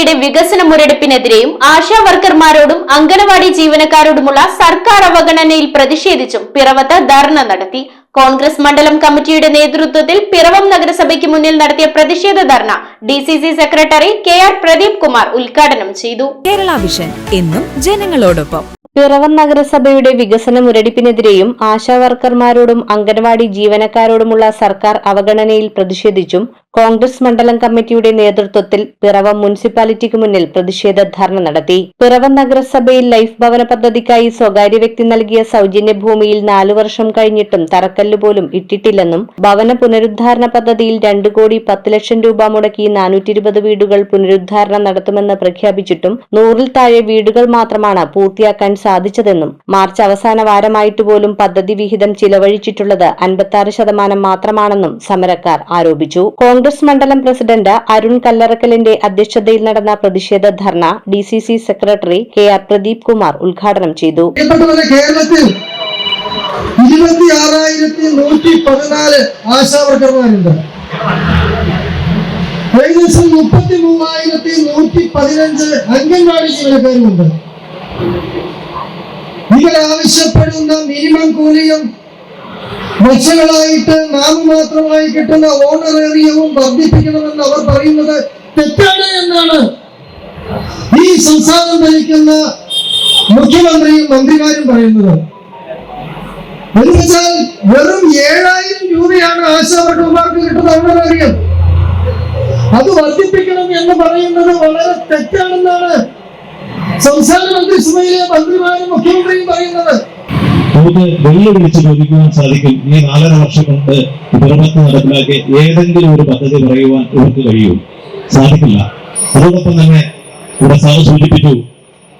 നഗരസഭയുടെ വികസന മുരടിപ്പിനെതിരെയും ആശാ വർക്കർമാരോടും അംഗനവാടി ജീവനക്കാരോടുമുള്ള സർക്കാർ അവഗണനയിൽ പ്രതിഷേധിച്ചും പിറവത്ത് ധർണ നടത്തി. കോൺഗ്രസ് മണ്ഡലം കമ്മിറ്റിയുടെ നേതൃത്വത്തിൽ പിറവം നഗരസഭയ്ക്ക് മുന്നിൽ നടത്തിയ പ്രതിഷേധ ധർണ D C C secretary K R Pradeep Kumar ഉദ്ഘാടനം ചെയ്തു. കേരള വിഷൻ എന്നും ജനങ്ങളോടൊപ്പം. പിറവം നഗരസഭയുടെ വികസന മുരടിപ്പിനെതിരെയും ആശാവർക്കർമാരോടും അംഗൻവാടി ജീവനക്കാരോടുമുള്ള സർക്കാർ അവഗണനയിൽ പ്രതിഷേധിച്ചും കോൺഗ്രസ് മണ്ഡലം കമ്മിറ്റിയുടെ നേതൃത്വത്തിൽ പിറവം മുനിസിപ്പാലിറ്റിക്ക് മുന്നിൽ പ്രതിഷേധ ധർണ നടത്തി. പിറവം നഗരസഭയിൽ ലൈഫ് ഭവന പദ്ധതിക്കായി സ്വകാര്യ വ്യക്തി നൽകിയ സൗജന്യ ഭൂമിയിൽ നാലു വർഷം കഴിഞ്ഞിട്ടും തറക്കല്ല് പോലും ഇട്ടിട്ടില്ലെന്നും ഭവന പുനരുദ്ധാരണ പദ്ധതിയിൽ രണ്ട് കോടി പത്ത് ലക്ഷം രൂപ മുടക്കി നാനൂറ്റി ഇരുപത് വീടുകൾ പുനരുദ്ധാരണം നടത്തുമെന്ന് പ്രഖ്യാപിച്ചിട്ടും നൂറിൽ താഴെ വീടുകൾ മാത്രമാണ് പൂർത്തിയാക്കാൻ സാധിച്ചതെന്നും മാർച്ച് അവസാന വാരമായിട്ട് പോലും പദ്ധതി വിഹിതം ചിലവഴിച്ചിട്ടുള്ളത് അൻപത്തി ശതമാനം മാത്രമാണെന്നും സമരക്കാർ ആരോപിച്ചു. കോൺഗ്രസ് മണ്ഡലം പ്രസിഡന്റ് അരുൺ കല്ലറക്കലിന്റെ അധ്യക്ഷതയിൽ നടന്ന പ്രതിഷേധ ധർണ D C C secretary K R Pradeep Kumar ഉദ്ഘാടനം ചെയ്തു. കേരളത്തിൽ അംഗൻവാടി മിനിമം കൂലിയും വർഷങ്ങളായിട്ട് നാമമാത്രമായി കിട്ടുന്ന ഓണറേറിയവും വർദ്ധിപ്പിക്കണമെന്ന് അവർ പറയുന്നത് തെറ്റാണ് എന്നാണ്. ഈ സംസ്ഥാനം ഭരിക്കുന്ന മുഖ്യമന്ത്രിയും മന്ത്രിമാരും പറയുന്നത്. എന്നുവെച്ചാൽ വെറും ഏഴായിരം രൂപയാണ് ആശാവർക്കന്മാർക്ക് കിട്ടുന്ന ഓണറേറിയം അത് വർദ്ധിപ്പിക്കണം എന്ന് പറയുന്നത് വളരെ തെറ്റാണെന്നാണ്. സംസ്ഥാന മന്ത്രിസഭയിലെ മന്ത്രിമാരും മുഖ്യമന്ത്രിയും പറയുന്നത്. നമുക്ക് വെല്ലുവിളിച്ച് ചോദിക്കുവാൻ സാധിക്കും. ഈ നാലര വർഷം കൊണ്ട് പിറവത്ത് നടപ്പിലാക്കിയ ഏതെങ്കിലും ഒരു പദ്ധതി പറയുവാൻ ഇവർക്ക് കഴിയൂ. സാധിക്കില്ല. അതോടൊപ്പം തന്നെ ഇവിടെ സാറ് സൂചിപ്പിച്ചു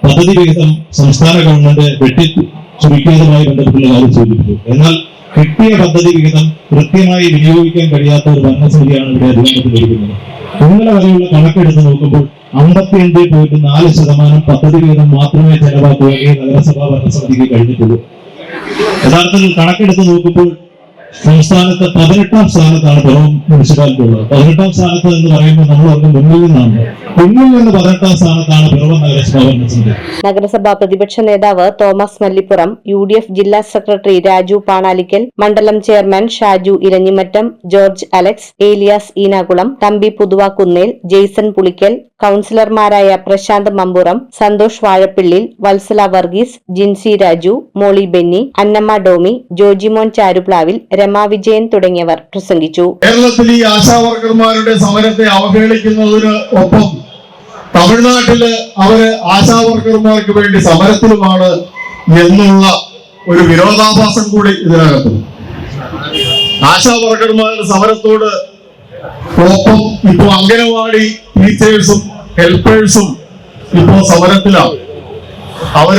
പദ്ധതി വികസനം സംസ്ഥാന ഗവൺമെന്റ് വെട്ടി ചുരുക്കിയതുമായി ബന്ധപ്പെട്ടുള്ള കാര്യം സൂചിപ്പിച്ചു. എന്നാൽ കിട്ടിയ പദ്ധതി വിഹിതം കൃത്യമായി വിനിയോഗിക്കാൻ കഴിയാത്ത ഒരു ഭരണസമിതിയാണ് ഇവിടെ അധികാരത്തിൽ ഇരിക്കുന്നത് ഇന്നലെ വരെയുള്ള കണക്കെടുത്ത് നോക്കുമ്പോൾ അമ്പത്തിയഞ്ച് പോയിന്റ് നാല് ശതമാനം പദ്ധതി വിഹിതം മാത്രമേ ചെലവാക്കുകയും നഗരസഭാ ഭരണസമിതിക്ക് കഴിഞ്ഞിട്ടുള്ളൂ. യഥാർത്ഥത്തിൽ കണക്കെടുത്ത് നോക്കുമ്പോൾ സംസ്ഥാനത്ത് പതിനെട്ടാം സ്ഥാനത്താണ് പുറം മുനിസിപ്പാലിറ്റി ഉള്ളത് പതിനെട്ടാം സ്ഥാനത്ത് എന്ന് പറയുമ്പോൾ നമ്മൾ അവർക്ക് മുന്നിൽ നിന്നാണ്. മുന്നിൽ നഗരസഭാ നഗരസഭാ പ്രതിപക്ഷ നേതാവ് Thomas Mallippuram U D F ജില്ലാ സെക്രട്ടറി രാജു പാണാലിക്കൽ മണ്ഡലം chairman Shaju Iranjimattam George Alex Eliyas Eenakulam Thampi Puthuvakkunnel Jaison Pulickal കൌൺസിലർമാരായ Prasanth Mampuram Santhosh Vazhappillil Vatsala Varghese Jincy Raju മോളി ബെന്നി അന്നമ്മ ഡോമി ജോജിമോൻ ചാരുപ്ലാവിൽ രമാ വിജയൻ തുടങ്ങിയവർ പ്രസംഗിച്ചു. കേരളത്തിൽ ഈ ആശാവർക്കർമാരുടെ സമരത്തെ അവഹേളിക്കുന്നതിന് ഒപ്പം തമിഴ്നാട്ടിൽ അവർ ആശാവർക്കർമാർക്ക് വേണ്ടി സമരത്തിലുമാണ് എന്നുള്ള ഒരു വിരോധാഭാസം കൂടി ഇതിനകത്തുണ്ട് ആശാവർക്കർമാരുടെ സമരത്തോട് ഒപ്പം ഇപ്പൊ അംഗനവാടി ടീച്ചേഴ്സും ഹെൽപ്പേഴ്സും ഇപ്പോ സമരത്തിലാണ്. അവർ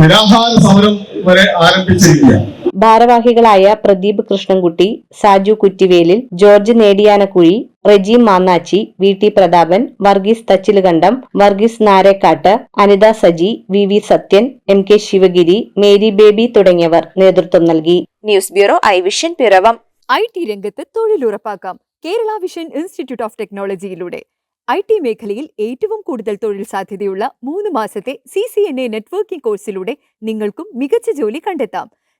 നിരാഹാര സമരം വരെ ആരംഭിച്ചിരിക്കുകയാണ്. ഭാരവാഹികളായ Pradeep Krishnankutty Saju Kuttivelil George Nediyanakuzhi Reji Mannachi V T Prathapan Varghese Thachilukandam Varghese Narekattu Anitha Saji V V Sathyan M K Sivagiri Mary Baby തുടങ്ങിയവർ നേതൃത്വം നൽകി. News bureau I vision Piravom. I T രംഗത്ത് തൊഴിലുറപ്പാക്കാം. Kerala vision institute of ടെക്നോളജിയിലൂടെ. I T മേഖലയിൽ ഏറ്റവും കൂടുതൽ തൊഴിൽ സാധ്യതയുള്ള മൂന്ന് മാസത്തെ C C N A networking കോഴ്സിലൂടെ നിങ്ങൾക്കും മികച്ച ജോലി കണ്ടെത്താം.